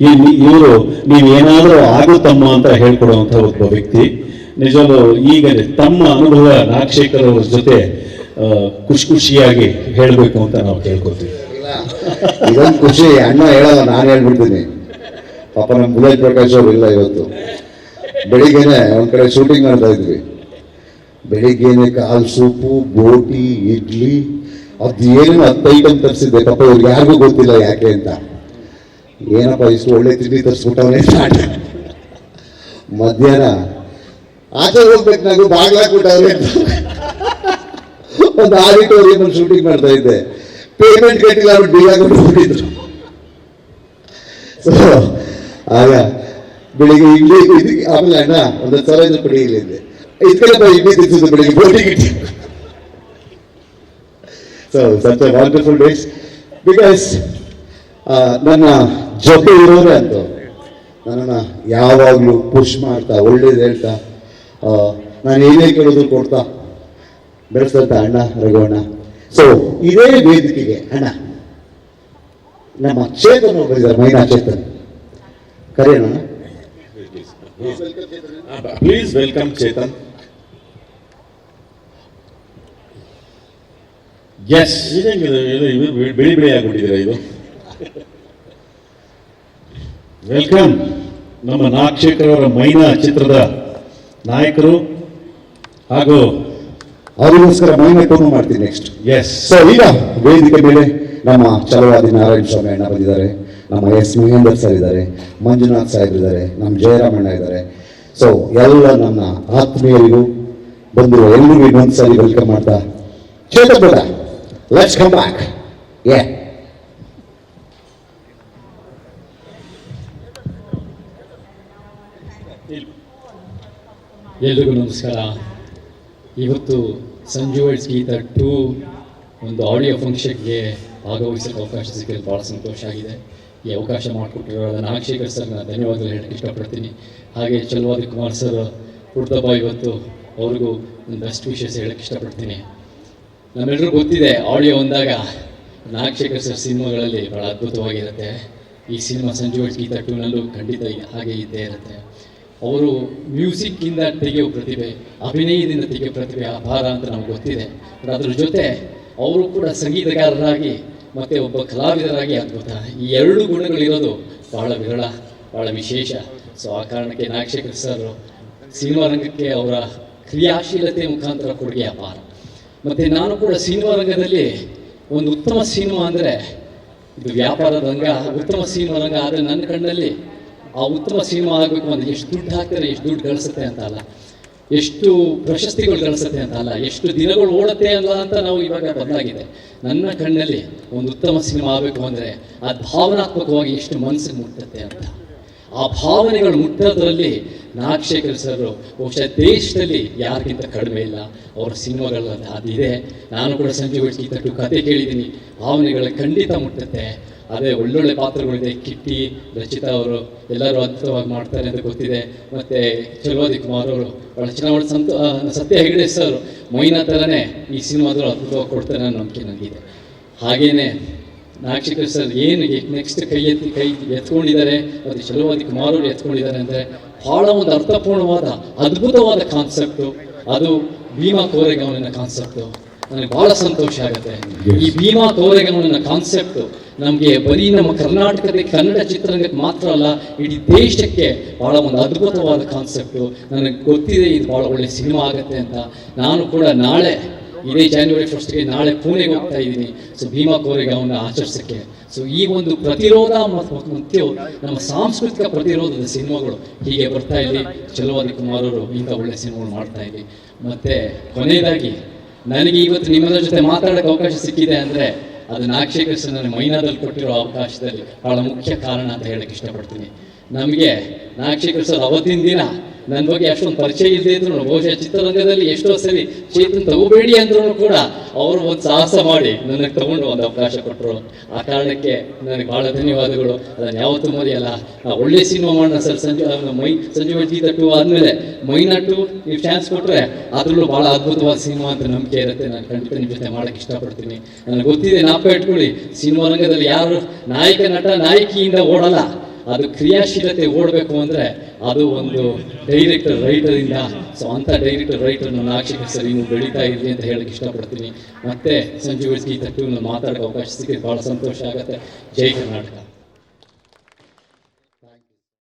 ಇವರು ನೀವೇನಾದರೂ ಆಗುತ್ತಮ್ಮ ಅಂತ ಹೇಳ್ಕೊಡುವಂಥ ಒಬ್ಬ ವ್ಯಕ್ತಿ. ನಿಜವೂ ಈಗ ತಮ್ಮ ಅನುಭವ ನಾಗಶೇಖರ್ ಅವ್ರ ಜೊತೆ ಖುಷಿ ಖುಷಿಯಾಗಿ ಹೇಳಬೇಕು ಅಂತ ನಾವು ಕೇಳ್ಕೊತೀವಿ ಇದೊಂದು ಖುಷಿ. ಅಣ್ಣ ಹೇಳೋದು ನಾನು ಹೇಳ್ಬಿಡ್ತೀನಿ. ಪಾಪ ನಮ್ಮ ಬುಲೆಟ್ ಪ್ರಕಾಶ್ ಅವರು ಇಲ್ಲ ಇವತ್ತು. ಬೆಳಿಗ್ಗೆನೆ ಒಂದ್ ಕಡೆ ಶೂಟಿಂಗ್ ಮಾಡ್ತಾ ಇದ್ವಿ. ಬೆಳಿಗ್ಗೆನೆ ಕಾಲ್ ಸೂಪು, ಗೋಟಿ, ಇಡ್ಲಿ, ಅದು ಏನೇನು ಹತ್ತು ಐಟಮ್ ತರಿಸಿದ್ದೆ. ಪಾಪ ಇವ್ರಿಗೆ ಯಾರಿಗೂ ಗೊತ್ತಿಲ್ಲ ಯಾಕೆ ಅಂತ. ಏನಪ್ಪ ಇಷ್ಟು ಒಳ್ಳೆ ತಿಂಡಿ ತರಿಸ್ಬಿಟ್ಟವನೇ? ಸ್ಟಾರ್ಟ್ ಮಧ್ಯಾಹ್ನ ಆಚೆ ಹೋಗ್ಬೇಕು ನಾವು ಬಾಗ್ಲಾಕ್ಬಿಟ್ಟವ್ರೆ ಒಂದು ಆಡಿಟೋರಿಯಂ ಶೂಟಿಂಗ್ ಮಾಡ್ತಾ ಇದ್ದೆ. ಪೇಮೆಂಟ್ ಕಟ್ಟಿಲ್ಲ, ಅವ್ರು ಡಿ ಹೋಗಿದ್ರು. ಸೊ ಆಗ ಬೆಳಿಗ್ಗೆ ಇಡ್ಲಿ ಆಮೇಲೆ ಅಣ್ಣ ಒಂದು ಸಲ ಕಡೆ ಬಾ ಇಡ್ಲಿ ತಿನ್ಸಿದ್ದು ಬೆಳಿಗ್ಗೆ ಬೋಟಿಗೆ ಇಟ್ಟು so such a wonderful days because ನನ್ನ ಜೊತೆ ಇರೋರೆ ಅಂತ ನನ್ನನ್ನು ಯಾವಾಗಲೂ ಪುಷ್ ಮಾಡ್ತಾ ಒಳ್ಳೇದು ಹೇಳ್ತಾ ನಾನು ಏನೇ ಕೇಳಿದ್ರು ಕೊಡ್ತಾ ಬೆಳೆಸಂತ ಅಣ್ಣ ರಘುವಣ್ಣ. ಸೊ ಇದೇ ವೇದಿಕೆಗೆ ಅಣ್ಣ ನಮ್ಮ ಚೇತನ್ ಒಬ್ಬರಿದ್ದಾರೆ ಮೈನಾ ಚೇತನ್. ಕರೆಯೋಣ? Please welcome Chetan. ಎಸ್ ಇದು ಬಿಳಿ ಬಿಳಿ ಆಗ್ಬಿಟ್ಟಿದ್ದೀರಾ ಇದು. ವೆಲ್ಕಮ್ ನಮ್ಮ ನಾಗಶೇಖರವರ ಅವರ ಮೈನಾ ಚಿತ್ರದ ನಾಯಕರು ಹಾಗೂ ಅವರಿಗೋಸ್ಕರ ಮೈನಾ ಟೋನು ಮಾಡ್ತೀನಿ ನೆಕ್ಸ್ಟ್ ಎಸ್ ಸೊ ಈಗ ವೇದಿಕೆ ಮೇಲೆ ನಮ್ಮ ಚಲವಾದಿ ನಾರಾಯಣ ಸ್ವಾಮಿ ಅಣ್ಣ ಬಂದಿದ್ದಾರೆ ನಮ್ಮ ಎಸ್ ಮಹೇಂದರ್ ಸರ್ ಇದ್ದಾರೆ ಮಂಜುನಾಥ್ ಸಾಹೇಬ್ ಇದ್ದಾರೆ ನಮ್ಮ ಜಯರಾಮಣ್ಣ ಇದ್ದಾರೆ. ಸೊ ಎಲ್ಲ ನನ್ನ ಆತ್ಮೀಯರಿಗೂ ಬಂದಿರುವ ಎಲ್ಲರಿಗೂ ಇನ್ನೊಂದ್ಸರಿ ವೆಲ್ಕಮ್ ಮಾಡ್ತಾ ಚೇತನ್ ಬೇಡ ಲೆಟ್ಸ್ ಕಮ್ ಬ್ಯಾಕ್ ಏ ಎಲ್ರಿಗೂ ನಮಸ್ಕಾರ. ಇವತ್ತು ಸಂಜು ಗೀತಾ ಟೂ ಒಂದು ಆಡಿಯೋ ಫಂಕ್ಷನ್ಗೆ ಭಾಗವಹಿಸೋಕ್ಕೆ ಅವಕಾಶ ಸಿಕ್ಕಿದ್ರೆ ಭಾಳ ಸಂತೋಷ ಆಗಿದೆ. ಈ ಅವಕಾಶ ಮಾಡಿಕೊಟ್ಟಿರೋ ನಾಗಶೇಖರ್ ಸರ್ನ ಧನ್ಯವಾದಗಳು ಹೇಳಕ್ಕೆ ಇಷ್ಟಪಡ್ತೀನಿ. ಹಾಗೆ ಚಲವಾದಿ ಕುಮಾರ್ ಸರ್ ಹುಡ್ದಬ್ಬ ಇವತ್ತು ಅವ್ರಿಗೂ ಒಂದು ಬೆಸ್ಟ್ ವಿಷಸ್ ಹೇಳಕ್ಕೆ ಇಷ್ಟಪಡ್ತೀನಿ. ನಮ್ಮೆಲ್ಲರಿಗೂ ಗೊತ್ತಿದೆ ಆಡಿಯೋ ಬಂದಾಗ ನಾಗಶೇಖರ್ ಸರ್ ಸಿನಿಮಾಗಳಲ್ಲಿ ಭಾಳ ಅದ್ಭುತವಾಗಿರುತ್ತೆ. ಈ ಸಿನಿಮಾ ಸಂಜೀವ್ ಗೀತ ಟೂನಲ್ಲೂ ಖಂಡಿತ ಹಾಗೆ ಇದ್ದೇ ಇರುತ್ತೆ. ಅವರು ಮ್ಯೂಸಿಕ್ಕಿಂದ ತೆಗೆಯುವ ಪ್ರತಿಭೆ, ಅಭಿನಯದಿಂದ ತೆಗೆಯೋ ಪ್ರತಿಭೆ ಅಪಾರ ಅಂತ ನಮ್ಗೆ ಗೊತ್ತಿದೆ. ಅದ್ರ ಜೊತೆ ಅವರು ಕೂಡ ಸಂಗೀತಗಾರರಾಗಿ ಮತ್ತು ಒಬ್ಬ ಕಲಾವಿದರಾಗಿ ಅದ್ಭುತ ಈ ಎರಡು ಗುಣಗಳಿರೋದು ಬಹಳ ವಿರಳ, ಬಹಳ ವಿಶೇಷ. ಸೊ ಆ ಕಾರಣಕ್ಕೆ ನಾಗಶೇಖರ್ ಸರ್ ಸಿನಿಮಾ ರಂಗಕ್ಕೆ ಅವರ ಕ್ರಿಯಾಶೀಲತೆ ಮುಖಾಂತರ ಕೊಡುಗೆ ಅಪಾರ. ಮತ್ತು ನಾನು ಕೂಡ ಸಿನಿಮಾ ರಂಗದಲ್ಲಿ ಒಂದು ಉತ್ತಮ ಸಿನಿಮಾ ಅಂದರೆ ಇದು ವ್ಯಾಪಾರದ ರಂಗ, ಉತ್ತಮ ಸಿನಿಮಾ ರಂಗ ಆದರೆ ನನ್ನ ಕಣ್ಣಲ್ಲಿ ಆ ಉತ್ತಮ ಸಿನಿಮಾ ಆಗಬೇಕು ಅಂದರೆ ಎಷ್ಟು ದುಡ್ಡು ಹಾಕ್ತಾರೆ, ಎಷ್ಟು ದುಡ್ಡು ಗಳಿಸುತ್ತೆ ಅಂತ ಅಲ್ಲ. ಎಷ್ಟು ಪ್ರಶಸ್ತಿಗಳು ಗಳಿಸುತ್ತೆ ಅಂತ ಅಲ್ಲ. ಎಷ್ಟು ದಿನಗಳು ಓಡುತ್ತೆ ಅಲ್ಲ ಅಂತ ನಾವು ಇವಾಗ ಬಂದಾಗಿದೆ ನನ್ನ ಕಣ್ಣಲ್ಲಿ ಒಂದು ಉತ್ತಮ ಸಿನಿಮಾ ಆಗಬೇಕು ಅಂದರೆ ಅದು ಭಾವನಾತ್ಮಕವಾಗಿ ಎಷ್ಟು ಮನಸ್ಸಿಗೆ ಮುಟ್ಟುತ್ತೆ ಅಂತ. ಆ ಭಾವನೆಗಳು ಮುಟ್ಟೋದ್ರಲ್ಲಿ ನಾಗಶೇಖರ್ ಸರ್ ಬಹುಶಃ ದೇಶದಲ್ಲಿ ಯಾರಿಗಿಂತ ಕಡಿಮೆ ಇಲ್ಲ. ಅವರ ಸಿನಿಮಾಗಳಲ್ಲಿ ಅದಿದೆ ನಾನು ಕೂಡ ಸಂಜೆ ಗೀತಟ್ಟು ಕತೆ ಕೇಳಿದ್ದೀನಿ. ಭಾವನೆಗಳು ಖಂಡಿತ ಮುಟ್ಟುತ್ತೆ. ಅದೇ ಒಳ್ಳೊಳ್ಳೆ ಪಾತ್ರಗಳಿದೆ. ಕಿಟ್ಟಿ, ರಚಿತಾ ಅವರು ಎಲ್ಲರೂ ಅದ್ಭುತವಾಗಿ ಮಾಡ್ತಾರೆ ಅಂತ ಗೊತ್ತಿದೆ. ಮತ್ತು ಚಲೋದಿ ಕುಮಾರ್ ಅವರು ಭಾಳ ಚೆನ್ನಾಗಿ ಸಂತ ಸತ್ಯ ಹೆಗಡೆ ಸರ್ ಮೊಯ್ನಾ ಥರನೇ ಈ ಸಿನಿಮಾದರೂ ಅದ್ಭುತವಾಗಿ ಕೊಡ್ತಾರೆ ಅನ್ನೋ ನಂಬಿಕೆ ನನಗಿದೆ. ಹಾಗೇನೆ ನಾಗಶೇಖರ್ ಸರ್ ಏನು ನೆಕ್ಸ್ಟ್ ಕೈ ಎತ್ತಿ, ಕೈ ಎತ್ಕೊಂಡಿದ್ದಾರೆ, ಮತ್ತು ಚಲುವಾದಿ ಕುಮಾರ್ ಅವರು ಎತ್ಕೊಂಡಿದ್ದಾರೆ ಅಂದರೆ ಭಾಳ ಒಂದು ಅರ್ಥಪೂರ್ಣವಾದ, ಅದ್ಭುತವಾದ ಕಾನ್ಸೆಪ್ಟು ಅದು ಭೀಮಾ ಕೋರೆಗವನಿನ ಕಾನ್ಸೆಪ್ಟು ನನಗೆ ಭಾಳ ಸಂತೋಷ ಆಗುತ್ತೆ. ಈ ಭೀಮಾ ಕೋರೆಗಮನ ಕಾನ್ಸೆಪ್ಟ್ ನಮಗೆ ಬರೀ ನಮ್ಮ ಕರ್ನಾಟಕದ ಕನ್ನಡ ಚಿತ್ರರಂಗಕ್ಕೆ ಮಾತ್ರ ಅಲ್ಲ, ಇಡೀ ದೇಶಕ್ಕೆ ಬಹಳ ಒಂದು ಅದ್ಭುತವಾದ ಕಾನ್ಸೆಪ್ಟು ನನಗೆ ಗೊತ್ತಿದೆ ಇದು ಬಹಳ ಒಳ್ಳೆ ಸಿನಿಮಾ ಆಗುತ್ತೆ ಅಂತ. ನಾನು ಕೂಡ ನಾಳೆ, ಇದೇ ಜಾನ್ವರಿ ಫಸ್ಟ್ಗೆ ನಾಳೆ ಪುಣೆಗೆ ಹೋಗ್ತಾ ಇದ್ದೀನಿ. ಸೊ ಭೀಮಾ ಕೋರೆಗಾವನ್ನ ಆಚರಿಸೋಕ್ಕೆ. ಸೊ ಈ ಒಂದು ಪ್ರತಿರೋಧ ಮತ್ತು ಮತ್ತು ನಮ್ಮ ಸಾಂಸ್ಕೃತಿಕ ಪ್ರತಿರೋಧದ ಸಿನಿಮಾಗಳು ಹೀಗೆ ಬರ್ತಾ ಇಲ್ಲಿ ಚಲವಾದಿ ಕುಮಾರ್ ಅವರು ಇಂಥ ಒಳ್ಳೆ ಸಿನಿಮಾಗಳು ಮಾಡ್ತಾ ಇದ್ದೀವಿ ಮತ್ತೆ ಕೊನೆಯದಾಗಿ, ನನಗೆ ಇವತ್ತು ನಿಮ್ಮೆಲ್ಲರ ಜೊತೆ ಮಾತಾಡೋಕ್ಕೆ ಅವಕಾಶ ಸಿಕ್ಕಿದೆ ಅಂದರೆ ಅದು ನಾಗಶೇಖರ್ ಮೈನಾದಲ್ಲಿ ಕೊಟ್ಟಿರೋ ಅವಕಾಶದಲ್ಲಿ ಬಹಳ ಮುಖ್ಯ ಕಾರಣ ಅಂತ ಹೇಳಕ್ಕೆ ಇಷ್ಟಪಡ್ತೀನಿ. ನಮಗೆ ನಾಗಶೇಖರ್ ಸರ್ ಅವತ್ತಿನ ದಿನ ನನ್ನ ಬಗ್ಗೆ ಅಷ್ಟೊಂದು ಪರಿಚಯ ಇಲ್ಲದೆ ಇದ್ರು ಬಹುಶಃ ಚಿತ್ರರಂಗದಲ್ಲಿ ಎಷ್ಟೋ ಸರಿ ಚೇತನ್ ತಗೋಬೇಡಿ ಅಂದ್ರೂ ಕೂಡ ಅವರು ಒಂದು ಸಾಹಸ ಮಾಡಿ ನನಗೆ ತಗೊಂಡು ಒಂದು ಅವಕಾಶ ಕೊಟ್ಟರು ಆ ಕಾರಣಕ್ಕೆ ನನಗೆ ಬಹಳ ಧನ್ಯವಾದಗಳು. ಅದನ್ನು ಯಾವತ್ತೂ ಮರೆಯಲ್ಲ. ಒಳ್ಳೆ ಸಿನಿಮಾ ಮಾಡೋಣ sir. Sanju my Sanju Geetha two ಆದಮೇಲೆ ಮೈನಾ ನೀವು ಚಾನ್ಸ್ ಕೊಟ್ಟರೆ ಅದರಲ್ಲೂ ಭಾಳ ಅದ್ಭುತವಾದ ಸಿನಿಮಾ ಅಂತ ನಂಬಿಕೆ ಇರುತ್ತೆ. ನಾನು ಖಂಡಿತ ನಿಮ್ಮ ಜೊತೆ ಮಾಡೋಕ್ಕೆ ಇಷ್ಟಪಡ್ತೀನಿ. ನನಗೆ ಗೊತ್ತಿದೆ ನಾಪ ಇಟ್ಕೊಳ್ಳಿ. ಸಿನಿಮಾ ರಂಗದಲ್ಲಿ ಯಾರು ನಾಯಕ, ನಟ, ನಾಯಕಿಯಿಂದ ಓಡಲ್ಲ. ಅದು ಕ್ರಿಯಾಶೀಲತೆ ಓಡಬೇಕು ಅಂದರೆ ಅದು ಒಂದು ಡೈರೆಕ್ಟರ್ ಇಂದ ಸೊ ಅಂಥ ಡೈರೆಕ್ಟರ್ ರೈಟರ್ ನನ್ನ ನಾಕ್ಷಿಕ ಸರ್ ಬೆಳೀತಾ ಇರಲಿ ಅಂತ ಹೇಳಕ್ಕೆ ಇಷ್ಟಪಡ್ತೀನಿ. ಮತ್ತೆ ಸಂಜೀವ್ ಈ ಟೂನ ಮಾತಾಡೋ ಅವಕಾಶ ಸಿಕ್ಕಿದ್ರೆ ಭಾಳ ಸಂತೋಷ ಆಗುತ್ತೆ. ಜೈ ಕರ್ನಾಟಕ.